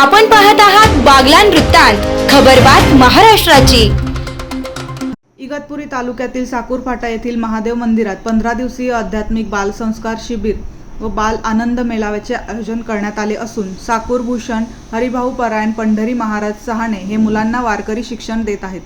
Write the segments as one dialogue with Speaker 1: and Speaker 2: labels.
Speaker 1: आपण पाहत आहात बागलान वृत्तांत खबरबात महाराष्ट्राची.
Speaker 2: इगतपुरी तालुक्यातील साकूरफाटा येथील महादेव मंदिरात पंधरा दिवसीय आध्यात्मिक बालसंस्कार शिबिर व बाल आनंद मेळाव्याचे आयोजन करण्यात आले असून साकूरभूषण हरिभाऊ परायण पंढरी महाराज सहाणे हे मुलांना वारकरी शिक्षण देत आहेत.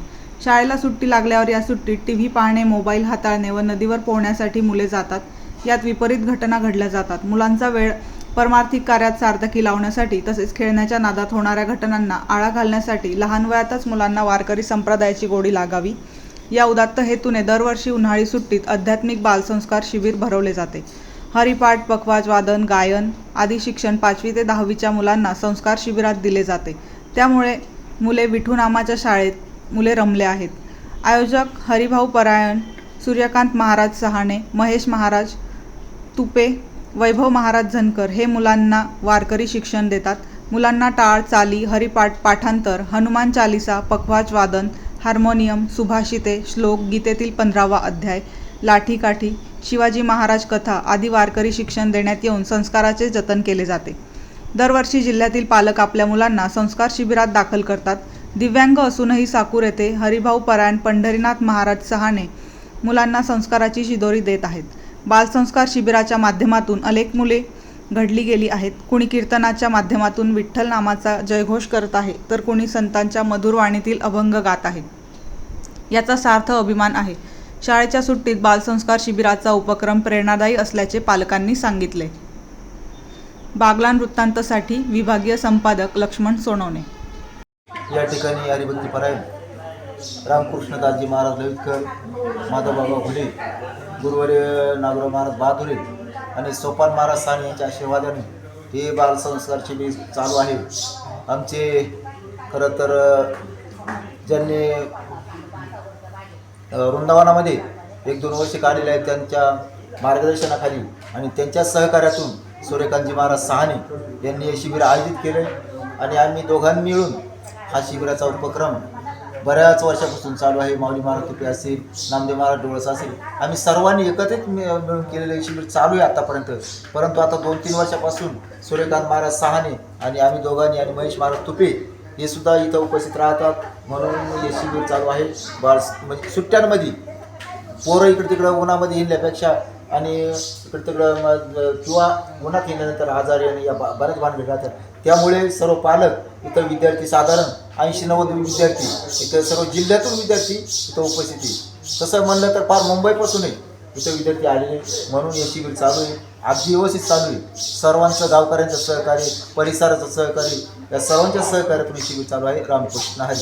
Speaker 2: शाळेला सुट्टी लागल्यावर या सुट्टीत टी व्ही पाहणे मोबाईल हाताळणे व नदीवर पोहण्यासाठी मुले जातात. यात विपरीत घटना घडल्या जातात. मुलांचा वेळ परमार्थिक कार्यात सार्थकी लावण्यासाठी तसेच खेळण्याच्या नादात होणाऱ्या घटनांना आळा घालण्यासाठी लहान वयातच मुलांना वारकरी संप्रदायाची गोडी लागावी. या उदात्त हेतूने दरवर्षी उन्हाळी सुट्टीत आध्यात्मिक बालसंस्कार शिबिर भरवले जाते. हरिपाठ पखवाज वादन गायन आदी शिक्षण पाचवी ते दहावीच्या मुलांना संस्कार शिबिरात दिले जाते. त्यामुळे मुले विठूनामाच्या शाळेत मुले रमले आहेत. आयोजक हरिभाऊ परायण सूर्यकांत महाराज सहाणे महेश महाराज तुपे वैभव महाराज झनकर हे मुलांना वारकरी शिक्षण देतात. मुलांना टाळ चाली हरिपाठ पाठांतर हनुमान चालिसा पखवाज वादन हार्मोनियम सुभाषिते श्लोक गीतेतील पंधरावा अध्याय लाठीकाठी शिवाजी महाराज कथा आदी वारकरी शिक्षण देण्यात येऊन संस्काराचे जतन केले जाते. दरवर्षी जिल्ह्यातील पालक आपल्या मुलांना संस्कार शिबिरात दाखल करतात. दिव्यांग असूनही साकूर येथे हरिभाऊ परायण पंढरीनाथ महाराज सहाणे मुलांना संस्काराची शिदोरी देत आहेत. बालसंस्कार शिबिराच्या माध्यमातून अनेक मुले घडली गेली आहेत. कुणी कीर्तनाच्या माध्यमातून विठ्ठल नामाचा जयघोष करत आहे तर कुणी संतांच्या मधुर वाणीतील अभंग गात आहे. याचा सार्थ अभिमान आहे. शाळेच्या सुट्टीत बालसंस्कार शिबिराचा उपक्रम प्रेरणादायी असल्याचे पालकांनी सांगितले. बागलान वृत्तांतसाठी विभागीय संपादक लक्ष्मण सोनवणे.
Speaker 3: या ठिकाणी हरिभक्ती परायण रामकृष्णदासजी महाराज लवितकर माधवबाबा घुले गुरुवर्य नागराव महाराज बहादुरे आणि सोपान महाराज साने यांच्या आशीर्वादाने हे बालसंस्कार शिबिर चालू आहे. आमचे खरं तर ज्यांनी वृंदावनामध्ये एक दोन वर्षे काढलेले आहेत त्यांच्या मार्गदर्शनाखाली आणि त्यांच्या सहकार्यातून सूर्यकांतजी महाराज सहाने यांनी हे शिबिर आयोजित केले आणि आम्ही दोघांनी मिळून हा शिबिराचा उपक्रम बऱ्याच वर्षापासून चालू आहे. माऊली महाराज तुपे असेल नामदेव महाराज डोळस असेल. आम्ही सर्वांनी एकत्रित मिळ- मिळून केलेले शिबिर चालू आहे आतापर्यंत. परंतु आता दोन तीन वर्षापासून सूर्यकांत महाराज सहाने आणि आम्ही दोघांनी आणि महेश महाराज तुपे हे सुद्धा इथं उपस्थित राहतात. म्हणून हे शिबिर चालू आहे. बाळ म्हणजे सुट्ट्यांमध्ये. पोरं इकडे तिकडं उन्हामध्ये येण्यापेक्षा आणि इकडे तिकडं किंवा उन्हात येण्यानंतर आजारी आणि या बा- बऱ्याच भानगडी राहतात. त्यामुळे सर्व पालक इथं विद्यार्थी साधारण ऐंशी नव्वद विद्यार्थी इथं सर्व जिल्ह्यातून विद्यार्थी इथं उपस्थित तसं म्हणलं तर फार मुंबईपासूनही इथं विद्यार्थी आलेले म्हणून हे शिबिर चालू आहे. अगदी व्यवस्थित चालू आहे. सर्वांचं गावकऱ्यांचं सहकार्य परिसराचं सहकार्य या सर्वांच्या सहकार्यातून हे शिबिर चालू आहे. रामकृष्ण हरी.